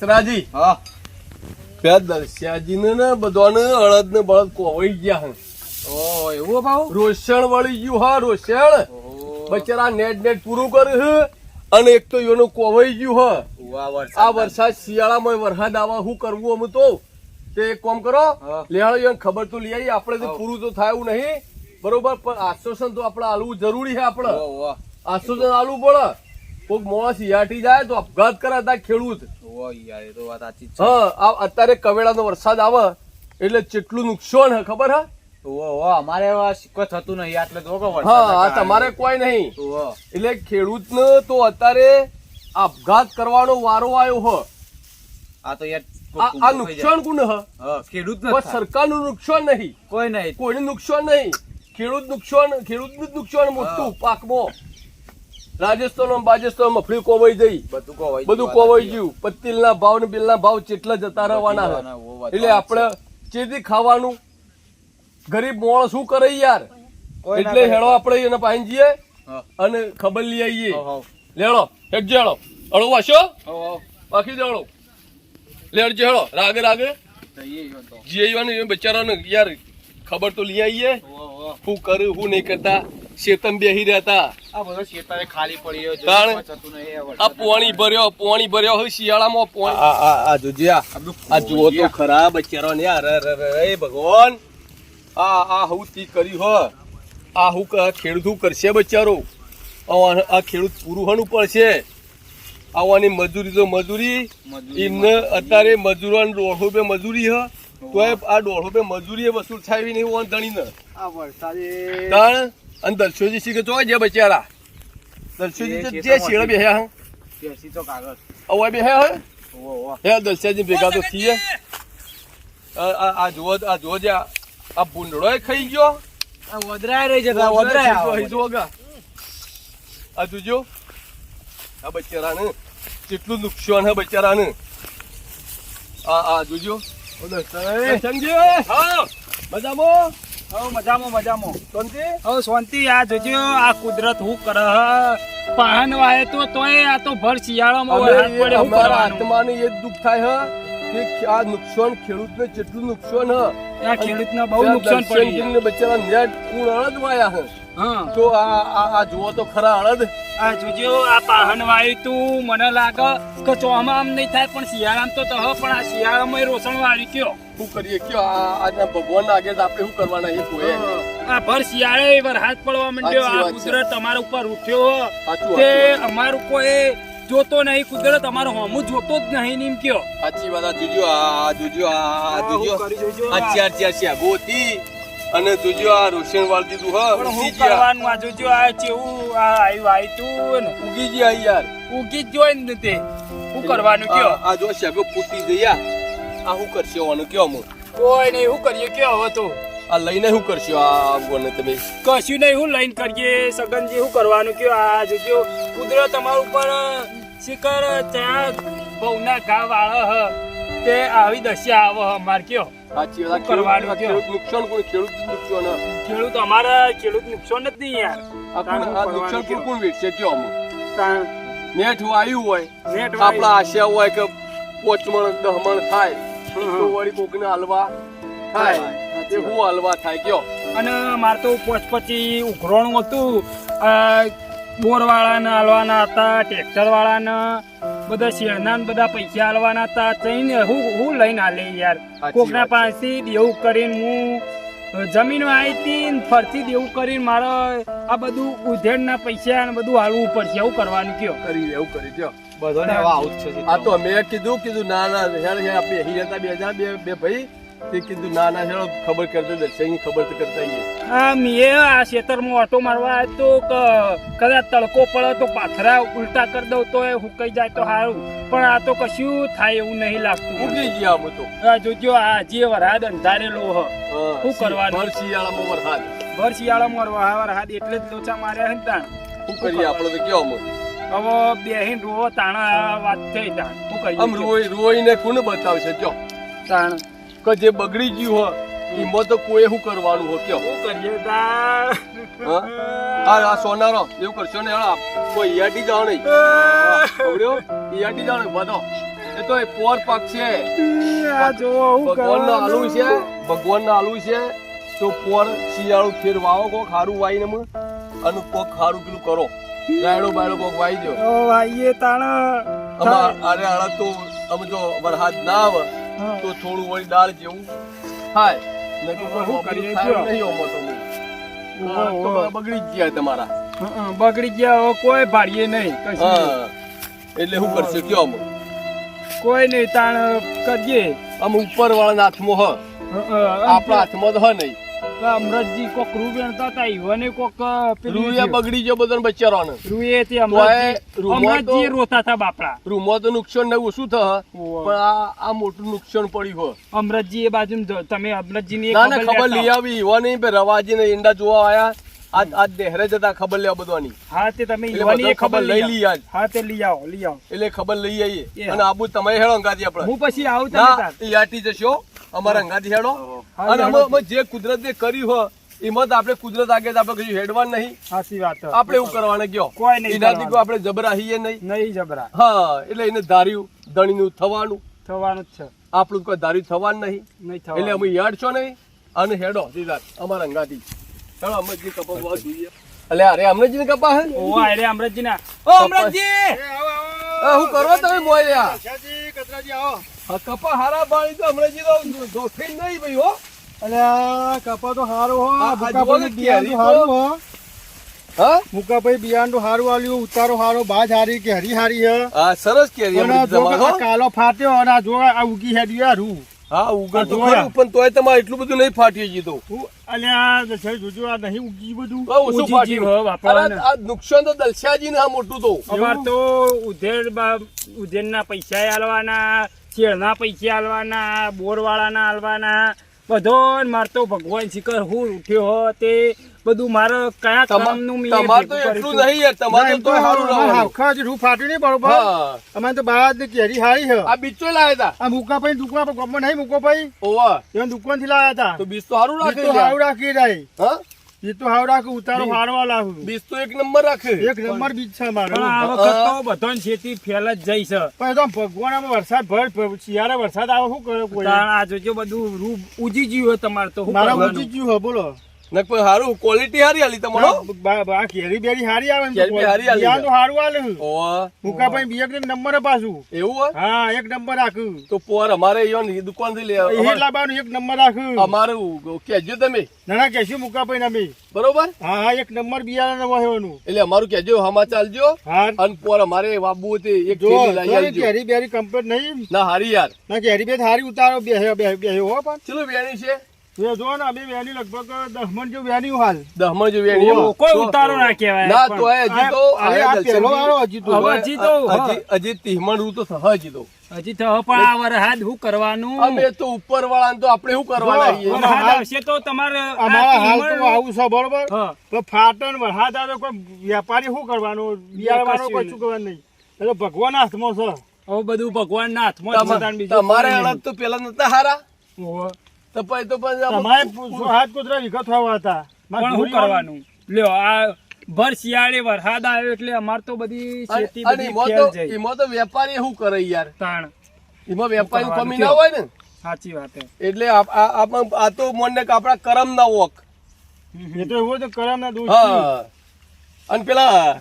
સરાજી હા. પેલા દર્શિયાજીને ને બધાને અળદ ને બળદ કોવાઈ ગયા હે. ઓ એવું ભાવ રોષણ વળી ગયું હા રોષણ બચારા નેટ નેટ પૂરું કર્યું હે અને એક તો એનું કોવાઈ ગયું હ. આ વરસાદ શિયાળામાં વરસાદ આવા શું કરવું અમે તો? તે એક કામ કરો હા. લેહાડો ખબર તો લઈ આવી આપણે તો પૂરું તો થાય નહીં. બરોબર પણ આશ્વાસન તો આપણે આલવું જરૂરી છે આપણે. આશ્વાસન આલવું પડે. કોઈક માણસ યાટી જાય તો અપઘાત કરે ત્યાં ખેડૂત. હા અત્યારે કવેળાનો વરસાદ આવે એટલે કેટલું નુકસાન હે ખબર હે? અમારે કોઈ થતું નહીં આટલે જો હા તમારે કોઈ નહીં. ઓહો. એટલે ખેડૂતને તો અત્યારે આપઘાત કરવાનો વારો આવ્યો હ. આ તો યાર આ નુકસાન કોને હ? ખેડૂત સરકાર સરકારનું નુકસાન નહીં. કોઈ નહીં. કોઈને નુકસાન નહીં. ખેડૂત નુકસાન ખેડૂતનું જ નુકસાન મોટું પાકમાં. રાજસ્થાન બાજસ્થાન ફ્રી કોવાઈ જઈ બધું કોવાઈ બધું કોવાઈ ગયું. પતિલના ભાવ ને બિલના ભાવ ચેટલા જતા રહેવાના એટલે આપણે ચેતી ખાવાનું. ગરીબ મોણ શું કરે યાર? એટલે. હેળો આપણે એને પાઈ જઈએ અને ખબર લઈ આવીએ હો, હો. લેડો હેડજે જેડો. અળો વાશો હો, હો. બાકી દેડો. લેડ જેડો. રાગે રાગે. જીવાનું બચારાને યાર ખબર તો લઈ આવીએ હું હો. શું કર્યું શું નહીં કરતા. શેતમ બેહી રહેતા. આ બધો ખાલી પડ્યો આ પોણી ભર્યો પોણી ભર્યો હોય શિયાળામાં પોણી. આ આ આ જોજ્યા આ. આ જુઓ તો ખરા બચારો ને અરે, અરે, ભગવાન. આ આ હું તી કર્યું હો. આ હું ખેડૂત કરશે બચારો. આ આ ખેડૂત પૂરું હણું પડશે આવવાની મજૂરી તો મજૂરી. એમને અત્યારે મજૂરોને દોઢ રૂપિયા મજૂરી હ. તો આ દોઢ રૂપિયા મજૂરી વસૂલ થાય નહીં ઓન ધણીને. આ વરસાદે તાણ? અને દર્શોજી શીખે તો જે બચારા. દર્શોજી તો જે શેળે બેહ્યા હે. બેસી તો કાગળ. અવાય બેહ્યા હે ઓહો, ઓહો. હે દર્શાજી ભેગા તો થઈએ. આ આ- આ આ જે આ આ ખાઈ ગયો. આ વદરાય રહી જતા આ વદરાય આવે. અહીં આ જોજો. આ બચારાને કેટલું નુકસાન હે બચારાને. આ આ જોજો. ઓ દર્શન હા. મજામાં? હવ મજામાં મજામાં. શાંતિ? હવે શાંતિ આ જોજો આ કુદરત હું કરે હ. પાહન વાય તો તોય આ તો ભર શિયાળામાં વરસાદ પડે હું કરવાનું? આત્માને એ દુઃખ થાય હે. કે આ નુકસાન ખેડૂતને કેટલું નુકસાન હે આ ખેડૂતને બહુ નુકસાન પડ્યું. ને બચારા નેટ કુણ અળદ વાયા હે. તો આ આ જુઓ તો ખરા અળદ આ જોજો આ પાહન વાય તું મને લાગે કે ચોમાં આમ નહીં થાય પણ શિયાળામાં તો તહ પણ આ શિયાળામાં રોસણ વાળી કયો? શું કરીએ? કયો? આ આજના ભગવાન આગળ આપણે શું કરવાના એ કોઈ? આ ભર શિયાળે વરસાદ પડવા માંડ્યો. આ કુદરત તમારા ઉપર ઉઠ્યો. તે અમારું કોઈ જોતો નહીં કુદરત અમારો હમું જોતો જ નહીં નીમ કયો. સાચી વાત જોજો આ જોજો આ જોજો સાચી સાચી સાચી આ ચાર ચાર છે ગોતી અને જોજો આ રોશન વાળ દીધું હ પણ હું કરવાનું આ જોજો આ ચેવું આ આવ્યું આવ્યું ને? ઉગી ગયા યાર. ઉગી જ જોઈ ને તે. શું કરવાનું કયો? આ- આ જો શેગો ફૂટી ગયા. આ શું કરશે હોવાનું કયો અમુક કોઈ નહીં શું કરીએ કયો હવે તો? આ લઈને શું કરશો આ ગોને તમે? કશું નહીં હું લઈને કરીએ. સગનજી શું કરવાનું કયો? આ જોજો કુદરત તમારું ઉપર શિખર ત્યાં બહુના ઘા વાળા હ તે આવી દશા આવો હ અમાર કયો. સાચી વાત ખેડૂત- કયો? નુકસાન કોણ? ખેડૂત નુકસાન ખેડૂત અમારા ખેડૂત નુકસાન જ નહીં યાર. આ આ નુકસાન કોણ કોણ વેચશે કયો તાણ નેટ આવ્યું હોય નેટ આપણા આશા હોય કે પોચમણ દહમણ થાય. તો વળી કોકને હલવા થાય. તે હું હલવા થાય કયો? અને મારે તો પોચ પછી ઉઘરોણું હતું. બોરવાળાને હાલવાના હતા ટ્રેક્ટરવાળાને. બધા શેરના બધા પૈસા હાલવાના હતા જઈને હું હું લઈને હાલે યાર. કોકના પાસે દેવું કરીને હું જમીન આવી હતી ફરતી દેવું કરીને મારે આ બધું ઉધેડના પૈસા ને બધું હાલવું પડશે એવું કરવાનું કયો. કરી એવું કરી દો બધાને આવું જ છે આ તો મેં કીધું કીધું ના ના હેડ હતા બે હજાર બે બે ભાઈ. તે કીધું ના ના ખબર કરતો દર્શન ખબર તો કરતા આઈએ. આ મેં આ ખેતરમાં ઓટો મારવા આવ્યો તો કદાચ તડકો પડે તો પાથરા ઉલટા કરી દઉં તો એ હુકાઈ જાય તો સારું પણ આ તો કશું થાય એવું નહીં લાગતું. ઉગી ગયા અમે તો. આ જોજો આ જે વરસાદ અંધારેલો હ શું કરવાનું? ભર શિયાળામાં વરસાદ ભર શિયાળામાં વરસાદ એટલે જ લોચા માર્યા હે તાણ. શું કરીએ આપણે તો અમે હવે બેહીન રોવો તાણા વાત થઈ તાણ. શું કરીએ? આમ રોઈ રોઈને કોને બતાવશે? જો. તાણ. કે જે બગડી ગયું હોય એમાં તો કોઈ શું કરવાનું હોય? કયો શું કરીએ દા હા? આ સોનારો એવું કરશો ને હેડો કોઈ ઈયાટી જાવ નહીં ખબર્યો ઈયાટી જાવ ને બધો એ તો એ પોર પગ છે. આ જો હું ભગવાન નો આલુ છે. ભગવાન ના આલુ છે. તો પોર શિયાળું ફેર વાવો કોક હારું વાઈને મ અને કોક ખારું પેલું કરો. રાયડો બાયડો કોક વાઈ જો ઓ વાઈએ તાણ. અમાર અરે અરે તો અમે જો વરસાદ ના આવે હા. તો થોડું વળી દાળ જેવું. થાય. બગડી ગયા તમારા. બગડી ગયા કોઈ ભાડીએ નહીં એટલે શું કરશે? કયો કોઈ નહીં તાણ કરીએ. આમ ઉપર વાળા હાથમાં હ. આપણા હાથમાં તો હ નહીં. અમરતજી કોક રૂ વેણતા હતા ઈવને કોક પેલું બગડી ગયો બધાને બચારાને રૂએ તે અમરતજી રોતા હતા બાપડા. રૂમો તો નુકસાન ને ઓછું થશે? પણ આ આ મોટું નુકસાન પડ્યું હો અમરતજી એ બાજુ તમે અમરતજી ની ખબર લઈ આવી. નહીં બે રવાજી ને ઈંડા જોવા આયા. આજ આજ દેહરે જતા ખબર લેવા બધવાની હા તે તમે ઈવાની ખબર લઈ લી આજ. હા તે લઈ આવો લઈ આવો. એટલે ખબર લઈ આવીએ અને આબુ તમે હેળો ગાજી આપણે. હું પછી આવું તમે આટી જશો. અમારા અંગાથી હેડો. અને અમે જે કુદરતે કર્યું હોય એમાં તો આપણે કુદરત આગળ આપડે આપણે કશું હેડવાનું નહીં. સાચી વાત. આપણે એવું કરવાનું ગયો. કોઈ નહીં એનાથી આપણે જબરાહીએ નહીં. નહીં જબરા. હા એટલે એને ધાર્યું ધણીનું થવાનું. થવાનું જ છે. આપણું કોઈ ધાર્યું થવાનું નહીં. નહીં એટલે અમે યાદ છો નહીં? અને હેડો સીધા અમારા અંગાથી. ચાલો અમે જે કપા બહુ જોઈએ. એટલે અરે અમરજી ને કપા હે ઓ અરે અમરજી ના ઓ અમરજી! હું કરો તમે મોયા હા, કપા હારા બાળી તો હમણાં તો ધોખી નહીં ભાઈ હો. અલ્યા કપા તો હારો હો. મુકાભાઈ બિયારણ હારું. હો. હા? મુકાભાઈ બિયારણ તો હારું આલ્યું ઉતારો હારો બાજ હારી કે હરી હારી હે. સરસ કેરી અને. કાલો ફાટ્યો અને આ જો આ ઉગી હેડ્યું હારું. હા ઉગા તો ખરું, પણ તોય તમારે એટલું બધું નહીં ફાટી હજી તો. હું અલ્યા દશરથ જોજો આ નહીં ઉગી બધું. ઓછું ફાટી હો બાપા આ નુકસાન તો દલશાજી ને આ મોટું તો. અમાર તો ઉધેર ઉધેર ના પૈસા આલવાના. શેરના પૈસા હાલવાના બોરવાળાના હાલવાના બધો તો ભગવાન શિખર હું ઉઠ્યો હો તે બધું મારે કયા કામનું મેં તમારે તો એટલું નહીં યાર તમારે તો સારું. હાવખા જ રૂ ફાટ્યું નહીં બરોબર અમારે તો બાજ ને કેરી હારી હે આ બીચો લાયા હતા આ મુકાભાઈ દુકાન પર ગમો નહીં મુકોભાઈ ઓવા. એમ દુકાનથી લાયા હતા તો બીજ તો સારું રાખી તો રાખી રહી હા? બીજ તો હાવ રાખું ઉતારો. હારવા લાવું બીજ તો એક નંબર રાખે. એક નંબર બીજ છે પણ આ મારો વખત તો બધાની ખેતી ફેલ જ જઈ છે. પણ તો ભગવાન આમાં વરસાદ ભર શિયાળા વરસાદ આવે શું કરે કોઈ? આ જોજો બધું રૂપ ઉજી ગયું હોય તમારે તો મારા કરવાનું? ઓછી બોલો. નક પણ સારું ક્વોલિટી સારી આલી તમારો? બા- કેરી બેરી હારી આવે ને કેરી હારી આલી. યાર તો હારું આલે ઓ મુકા ભાઈ બિયાક ને નંબર પાછું એવું હા એક નંબર રાખું. તો પોર અમારે અહીંયા દુકાનથી લે એ લાવવાનું એક નંબર રાખું. અમારું કેજો તમે. નાના કહેશું મુકાભાઈ ને અમે. બરોબર? હા હા એક નંબર બિયારણ વહેવાનું. એટલે અમારું કેજો હમા ચાલજો. અને પોર અમારે વાબુ તે એક થેલી લઈ આવજો. કેરી બેરી કમ્પ્લીટ નહીં. ના હારી યાર. ના કેરી બેરી હારી ઉતારો બે બે હો પણ. ચલો વેણી છે? એ જો ને અમે વેની લગભગ દસ મણ વેની હાલ. દહમણ જે વેણી કોઈ ઉતારો ના કહેવાય. ના તો હજી તો આ આ વાળો હજી તો. હજી તો, હજી હજી રૂ તો હજી તો. હજી તો પણ આ વરસાદ શું કરવાનું? અમે તો ઉપર વાળા તો આપણે શું કરવાના જો, આવશે તો તમારે અમારા હાલ તો આવું છે બરોબર? તો ફાટણ વરહાદ આવે કોઈ વ્યાપારી શું કરવાનું? બિયારવાનો કશું કોઈ શું કરવાનું નહીં. એટલે ભગવાન હાથમાં છે. હવે બધું હાથમાં તાણ તમા- બીજું તમારે અડગ તો પેલા નતા હારા. તો પછી તો પછી તમારે હાથ કૂતરા વિગત થવા હતા પણ શું કરવાનું? લ્યો આ ભર શિયાળે વરસાદ આવ્યો એટલે અમાર તો બધી ખેતી બધી ફેલ જાય એમાં તો વેપારી શું કરે યાર? તાણ. એમાં વેપારી કમી ના હોય ને? સાચી વાત એટલે આ- આ તો મને કે આપણા કરમ ના વોક. એ તો એવું તો કરમ ના દોષ અને પેલા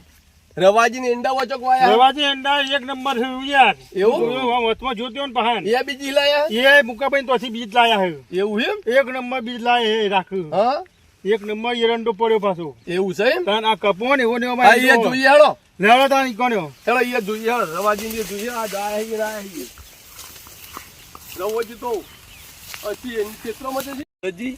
રવાજી ની ઈંડા વચક વાયા? રવાજી અંડા એક નંબર છે યાર એવું? વચમાં જોત્યો ને પહાન એ બીજી લાયા? એ મુકાભાઈ તોથી બીજ લાયા હે એવું એમ? એક નંબર બીજ લાયા હે રાખ્યું હા? એક નંબર એરંડો પડ્યો પાછો. એવું છે એમ? તાન આ કપો ને એવો ને હા એ જોઈએ હાલો લેવા તાન કોણ્યો ચલો એ જોઈએ હાલો રવાજી ને જોઈએ આ જાય હી રાય હી રવાજી તો. અછી એની ક્ષેત્રમાં છે. રજી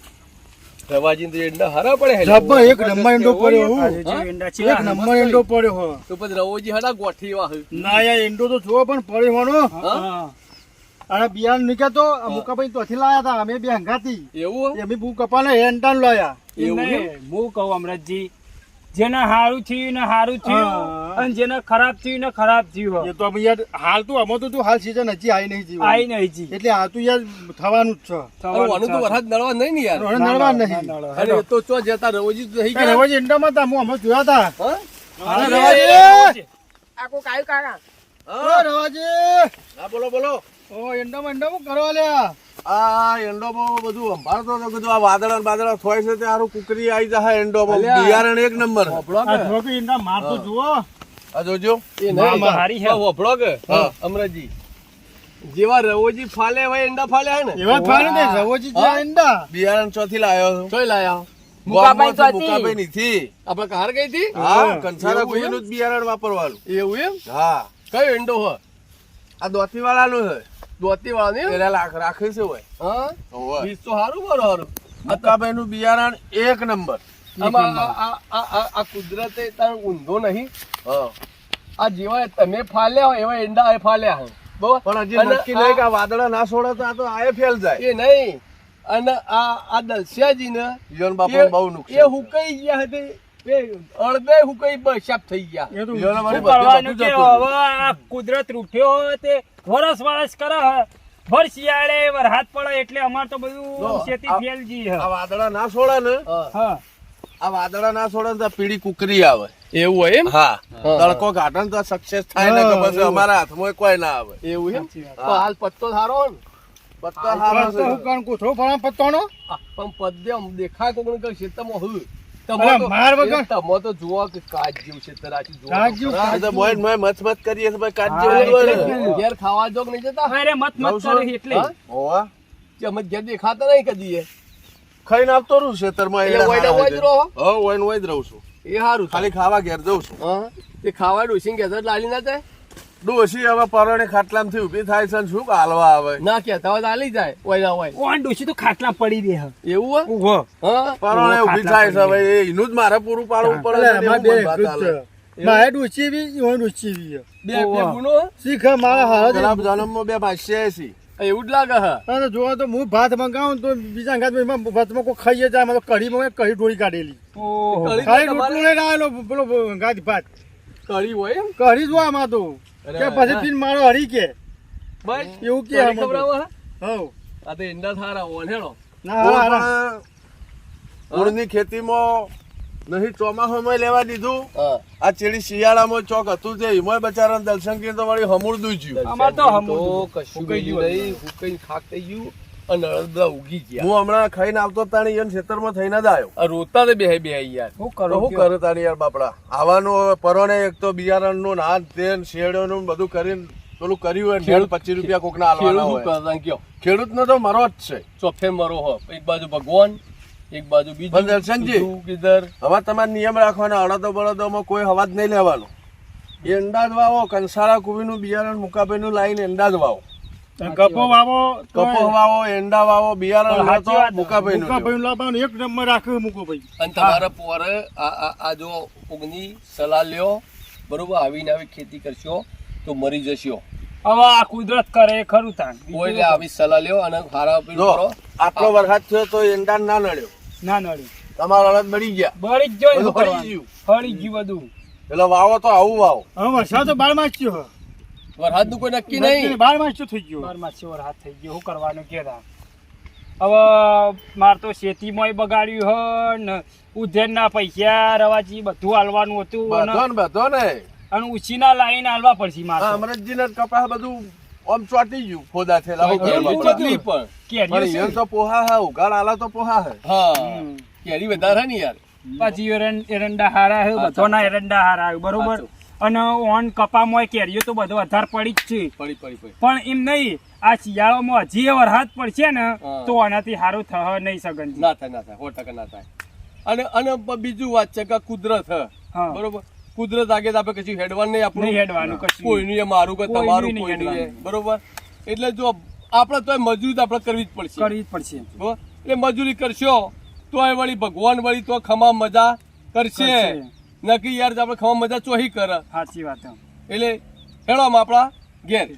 રવાજી ને ઈંડા પડે હે એક નંબર એંડો પડ્યો હું. આ જોજો હા? ઈંડા એક નંબર એંડો પડ્યો હો. તો પછી રવોજી હાડા ગોઠી વાહ. ના યાર એંડો તો જો પણ પડ્યો હોનો. અને બિયાન નીકળતો આ મુકાભાઈ તોથી લાયા હતા અમે બે હંગાતી એવું અમે ભૂ કપાને હેન્ડાન લાયા. એવું હું કહું અમરતજી જેને હારું થયું ને હારું થયું. અને જેને ખરાબ થયું ને ખરાબ થયું એ તો અમે યાર હાલ તો આમાં તો તું હાલ સીઝન હજી આવી નહીં જીવ આઈ નહીં જીવ એટલે આ તો યાર થવાનું જ છે. થવાનું તો વરસાદ નળવા નહીં ને યાર. નળવા નહીં. અરે તો ચો જતા રવોજી થઈ ગયા. રવાજી ઇન્ડામાં તા હું અમે જોયા તા. હા? અરે અરે, આ કો કાયું કાકા. ઓ રવાજી હા બોલો બોલો. ઓ ઇન્ડામાં ઇન્ડામાં કરવા લ્યા? આ બધું સંભાળતો હતો કીધું આ વાદળા ને થોય છે ત્યારે કુકરી આવી જાય અલ્યા. બિયારણ એક નંબર આ ધોકી એંડા માર તો જુઓ. આ જોજો. એ નહીં હારી હે વફડો કે. હા. અમરજી. જેવા રવોજી ફાલે હોય એંડા ફાલે હે ને? એવા ફાલે ને રવોજી જે એંડા? બિયારણ ચોથી લાયો. છું ચોય લાયા. મુકાભાઈ મુકાભાઈ મુકાભાઈ નીથી. આપણે કાર ગઈ હતી? હા કંસારા એમ? જ બિયારણ વાપરવાનું. એવું એમ? હા. કયો એંડો હ આ દોતી વાળાનું છે. દોતી વાળા ને એના લાખ રાખે છે હોય. હા. બીજ તો હારું મારું હારું. મુકાભાઈ નું બિયારણ એક નંબર. આ- આ- આ આ- આ કુદરતે તાર ઊંધો નહીં. આ જેવા તમે ફાલ્યા હોય એવા એંડા એ ફાલ્યા હોય બરોબર પણ હજી નક્કી નહીં કે વાદળા ના છોડે તો આ તો આયે ફેલ જાય. એ નહીં. અને આ આ દલસિયાજી ને જીવન બાપુ બહુ એ હુકાઈ ગયા હતી. અડધે હુકાઈ બસાપ થઈ ગયા. એ તો જીવન અમારી શું કરવાનું બધું કે જતું હવે આ કુદરત રૂઠ્યો હોય તે વરસ વરસ કરે. ભર શિયાળે વરસાદ પડે એટલે અમાર તો બધું ખેતી ફેલ આ વાદળા ના છોડે ને હા. આ વાદળા ના છોડે તો પીળી કુકરી આવે. એવું હોય એમ? હા. હા. તડકો ઘાટે તો સક્સેસ થાય ને કે હા, અમારા હાથમાં કોઈ ના આવે. એવું એમ? તો હાલ પત્તો સારો પત્તો સારો છે. કાન કોથળો ફળા પત્તોનો? પણ પદ્ય દેખાય કોકને કે ખેતરમાં હું અરે માર વગર. તમે તો જુઓ કે કાચ છે તરાચી જુઓ. કાચ જેવું, ખરા. આ તો મોય ને મોય મચ મચ કરીએ તો ભાઈ કાચ હા, હોય એટલે ને. જ ને. ઘેર ખાવા જોગ નહીં જતા? અરે મત મત કરે એટલે. હા? કે અમે ઘેર દેખાતા નહીં કદી એ. ખાઈને આપતો રહું ખેતરમાં હારા ઓય જ રહો? છે. રહું છું. એ સારું ખાલી ખાવા ઘેર જઉં છું. હા? તે ખાવા ડોસી કહેતા લાલી ના જાય ડોસી હવે પરોણે થી ઊભી થાય છે શું હાલવા આવે? ના કે તો આલી જાય ઓય ના હોય. કોણ ડોસી તો ખાટલા પડી દે એવું. હા? પરોણે ઓ, થાય છે હવે એનું જ મારે પૂરું પાડવું પડે છે હાલે. છે. મારે ડોસી બી ઓન ડોસી બી બે બે ગુનો શીખ મારા હારા જનાબ જન્મમાં બે ભાષ્ય એસી એવું જ લાગે હા. અને જોવા તો હું ભાત મંગાવું તો બીજા અંગાત ભાતમાં કોઈ ખાઈએ જાય એમાં કઢી માં કઢી ઢોળી કાઢેલી. ખાલી રોટલું લઈને આવેલો પેલો ગાંધી ભાત. કઢી હોય કઢી જો આમાં તો. કે પછી પીને મારો હરી કે. બસ. એવું કે. આ તો ઈંડા થારા ઓનેડો ના. ખેતીમાં નહીં ચોમાસામાં લેવા દીધું. આ ચેડી શિયાળામાં ચોક હતું તે એમાં બચારા દર્શન કરીને તો વળી હમુર જ્યું અમાર તો હમું કશું ગયું નહીં ફૂંકાઈને ખાક થઈ ગયું અને અડધા ઉગી ગયા. હું હમણાં ખાઈને આવતો તાણી ઈવન ખેતરમાં થઈને જ આવ્યો આ રોતા તો બે બે યાર. હું કરો હું કરો તાણી યાર બાપડા? આવવાનું હવે પરોને એક તો બિયારણનું ને તેલ શેરડોનું બધું કરીને પેલું કર્યું હોય ખેડૂત- પચીસ રૂપિયા કોકના ખેડૂત હોય. ખેડૂતનો તો મરો જ છે. ચોફે મરો હો. એક બાજુ ભગવાન એક બાજુ બીજું દર્શનજી. કિધર. હવે તમારે નિયમ રાખવાના અડદો બળદોમાં કોઈ હવાજ નહીં લેવાનો. એ અંદાજ વાવો કંસારા કુવીનું બિયારણ મુકાભાઈનું લાઈને અંદાજ વાવો. કપો વાવો કપો વાવો એંડા વાવો બિયારણ પણ લો તો સાચી વાત. મુકાભાઈનું મૂકા લેવું. ભાઈ લાવવાનું એક નંબર રાખ્યો મૂકો ભાઈ અને તમારા પોરે આ જો ઉગની સલાહ લ્યો બરોબર? આવીને આવી ખેતી કરશો તો મરી જશો. હવે આ કુદરત કરે એ ખરું કોઈ આવી સલાહ લ્યો અને જો આટલો વરસાદ થયો તો એંડા ના નડ્યો. ના નડી. તમારા અડદ બળી ગયા. બળી જ ગયો ફરી ગયું. ફળી ગયું બધું. એટલે વાવો તો આવું વાવો. હવે વરસાદ તો બાર માસ થયો વરસાદનું કોઈ નક્કી નહીં. બાર માસ થઈ ગયો. બારમાં ચોર વરસાદ થઈ ગયો. શું કરવાનું કે? હવે માર તો શેતીમાંય બગાડ્યું હો ને ઉધેરના પૈસા રવાજી બધું હાલવાનું હતું બધો ને બધો ને. અને ઉછીના લાઈન હાલવા પડશે મારે આ ને કપાસ બધું આમ ચોટી ગયું ફોદા થયેલા હું કેરી કરવાનું? પણ. તો પોહા હે ઉગાડ આલા તો પોહા હે. હા. કેરી વધારે ને યાર? પછી એરંડ- એરંડા હારા હે બધોના એરંડા હારા બરોબર? અને ઓન કપામાં કેરીઓ તો બધો વધારે પડી જ છે. પડી પડી પડી. પણ એમ નહીં આ શિયાળામાં હજી એ વરસાદ પડશે ને તો આનાથી સારું થહ નહીં સગન ના થાય ના થાય સો ટકા ના થાય. અને અને બીજું વાત છે કે કુદરત હે હા. બરોબર? કુદરત આગળ તો આપણે કશું હેડવાનું નહીં આપણું. હેડવાનું કશું. કોઈનું એ મારું કે તમારું કોઈનું બરોબર? એટલે જો આપણે તો મજૂરી તો આપણે કરવી જ પડશે. કરવી જ પડશે. એટલે મજૂરી કરશો તો એ વળી ભગવાન વળી તો ખમા મજા કરશે. નકી નક્કી યાર આપણે ખમા મજા ચોહી કરે. સાચી વાત એટલે હેડો આપણા ઘેર.